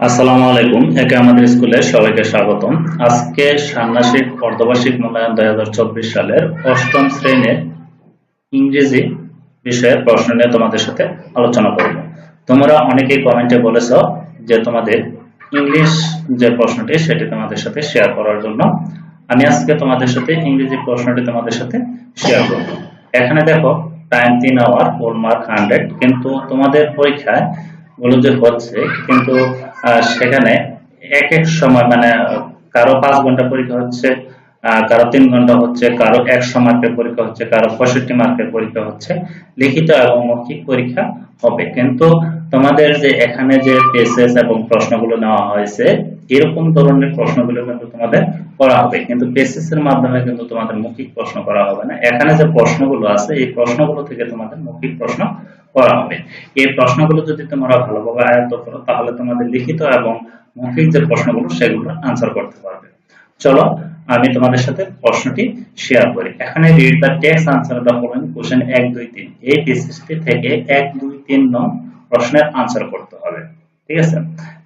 আসসালামু আলাইকুম। একে আমাদের স্কুলে সবাইকে স্বাগতম। আজকে ষান্মাসিক অর্ধবার্ষিক মূল্যায়ন দুই হাজার চব্বিশ সালের অষ্টম শ্রেণির ইংরেজি বিষয়ের প্রশ্ন নিয়ে তোমাদের সাথে আলোচনা করব। তোমরা অনেকেই কমেন্টে বলেছ যে তোমাদের ইংলিশ যে প্রশ্নটি, সেটি তোমাদের সাথে শেয়ার করার জন্য। আমি আজকে তোমাদের সাথে ইংরেজি প্রশ্নটি তোমাদের সাথে শেয়ার করব। এখানে দেখো টাইম তিন আওয়ার ফোর মার্ক হান্ড্রেড কিন্তু তোমাদের পরীক্ষায় বলে যে হচ্ছে কিন্তু সেখানে এক এক সময় মানে কারও পাঁচ ঘণ্টা পরীক্ষা হচ্ছে কারও তিন ঘণ্টা হচ্ছে, কারও একশো মার্কের পরীক্ষা হচ্ছে, কারও পঁয়ষট্টি মার্কের পরীক্ষা হচ্ছে। লিখিত এবং মৌখিক পরীক্ষা হবে। কিন্তু তোমাদের যে এখানে যে পেসেস এবং প্রশ্নগুলো নেওয়া হয়েছে, এরকম ধরনের প্রশ্নগুলো কিন্তু তোমাদের করা হবে। কিন্তু পেসেস এর মাধ্যমে কিন্তু তোমাদের মৌখিক প্রশ্ন করা হবে না। এখানে যে প্রশ্নগুলো আছে, এই প্রশ্নগুলো থেকে তোমাদের মৌখিক প্রশ্ন করা হবে। এই প্রশ্নগুলো যদি তোমরা ভালোভাবে আয়ত্ত করো, তাহলে তোমাদের লিখিত এবং মৌখিক যে প্রশ্নগুলো, সেগুলো আনসার করতে পারবে। চলো আমি তোমাদের সাথে প্রশ্নটি শেয়ার করি। এখানে read the text answer the following question এক, দুই, তিন। এই পিসিসটি থেকে এক, দুই, তিন নং প্রশ্নের আনসার করতে হবে। ঠিক আছে?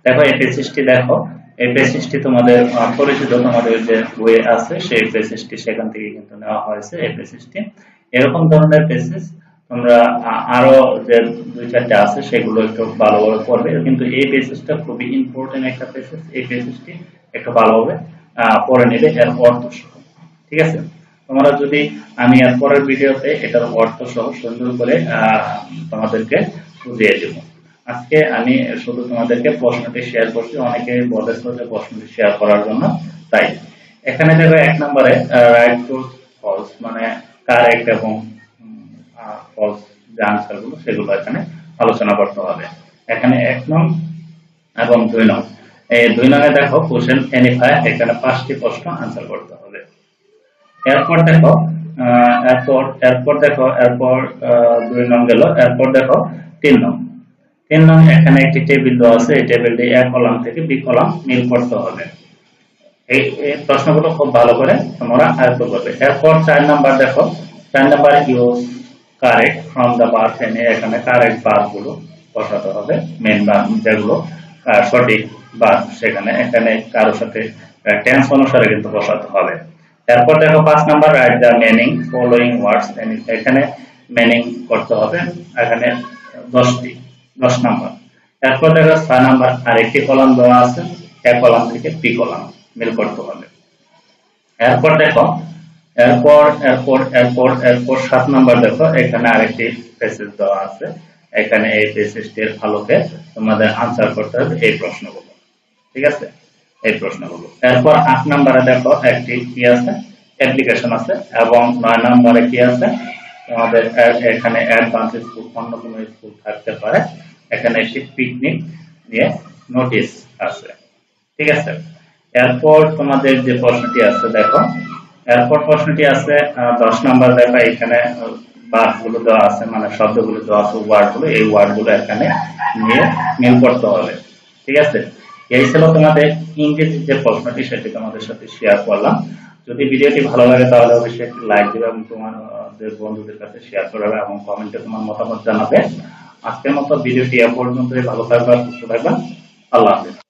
দেখো এই পেসিসটি দেখো। এই পেসিসটি তোমাদের পরিচিত তোমাদের যে বইয়ে আছে, সেই পেসিসটি সেখান থেকে কিন্তু নেওয়া হয়েছে এই পেসিসটি এরকম ধরনের পেসিস তোমরা আরও যে দুই, চারটে আছে, সেগুলো একটু ভালোভাবে পড়বে। কিন্তু এই পেসিসটা খুবই ইম্পর্টেন্ট একটা পেসিস এই পেসিসটি একটু ভালোভাবে পড়ে নেবে এর অর্থ সহ। ঠিক আছে? তোমরা যদি আমি এর পরের ভিডিওতে এটার অর্থ সহ সুন্দর করে তোমাদেরকে বুঝিয়ে দেব। আজকে আমি শুধু তোমাদেরকে প্রশ্নটি শেয়ার করছি, অনেকে বলেছ যে প্রশ্নটি শেয়ার করার জন্য। তাই, এখানে দেখো এক নম্বরে রাইট টু ফলস মানে কারেক্ট এবং ফলস যে আনসারগুলো, সেগুলো এখানে আলোচনা করতে হবে। এখানে এক নং এবং দুই নং। দুই নঙে দেখো কোশ্চেন এনিফাই এখানে পাঁচটি প্রশ্ন আনসার করতে হবে। এরপর দেখো এরপর এরপর দেখো, এরপর দুই গেল, এরপর দেখো, তিন তিন এখানে একটি টেবিল দেওয়া আছে, এই টেবিলটি কলাম থেকে বি কলাম মিল করতে হবে। এই প্রশ্নগুলো খুব ভালো করে তোমরা আয়ত্ত করবে। এরপর চার নাম্বার দেখো, চার number use correct from the এখানে কারেক্ট বার্থগুলো বসাতে হবে মেন বার্থ যেগুলো সঠিক বা সেখানে, এখানে কারোর সাথে টেন্স অনুসারে কিন্তু বসাতে হবে। এরপর দেখো পাঁচ number write the meaning following words এখানে মিনিং করতে হবে, এখানে দশটি, দশ নাম্বার। তারপর দেখো ছয় নাম্বার, আরেকটি কলাম দেওয়া আছে, এক কলাম থেকে পি কলাম মিল করতে হবে। এরপর দেখো, এরপর এরপর এরপর এরপর সাত নাম্বার দেখো, এখানে আরেকটি পেসেজ দেওয়া আছে এখানে এই পেসেজটির আলোকে তোমাদের আনসার করতে হবে এই প্রশ্নগুলো। ঠিক আছে? এই প্রশ্নগুলো। এরপর আট নাম্বারে দেখো একটি কি আছে? অ্যাপ্লিকেশন আছে এবং নয় নম্বরে কি আছে? তোমাদের এখানে অ্যাডভান্স স্কুল অন্য কোনো স্কুল থাকতে পারে। এখানে একটি পিকনিক নিয়ে নোটিশ আছে ঠিক আছে? এরপর তোমাদের যে প্রশ্নটি আছে, দেখো। এরপর প্রশ্নটি আছে দশ নম্বর দেখো এখানে গুলো দেওয়া আছে মানে শব্দগুলো দেওয়া আছে এই এখানে নিয়ে মিল করতে হবে। ঠিক আছে? এই ছিল তোমাদের ইংরেজি যে প্রশ্নটি, সেটি তোমাদের সাথে শেয়ার করলাম। যদি ভিডিওটি ভালো লাগে তাহলে অবশ্যই একটি লাইক দিবে এবং তোমাদের বন্ধুদের কাছে শেয়ার করবে এবং কমেন্টে তোমার মতামত জানাবে। আজকের মতো ভিডিওটি এ পর্যন্তই। ভালো থাকবে, সুস্থ থাকবে। আল্লাহ হাফিজ।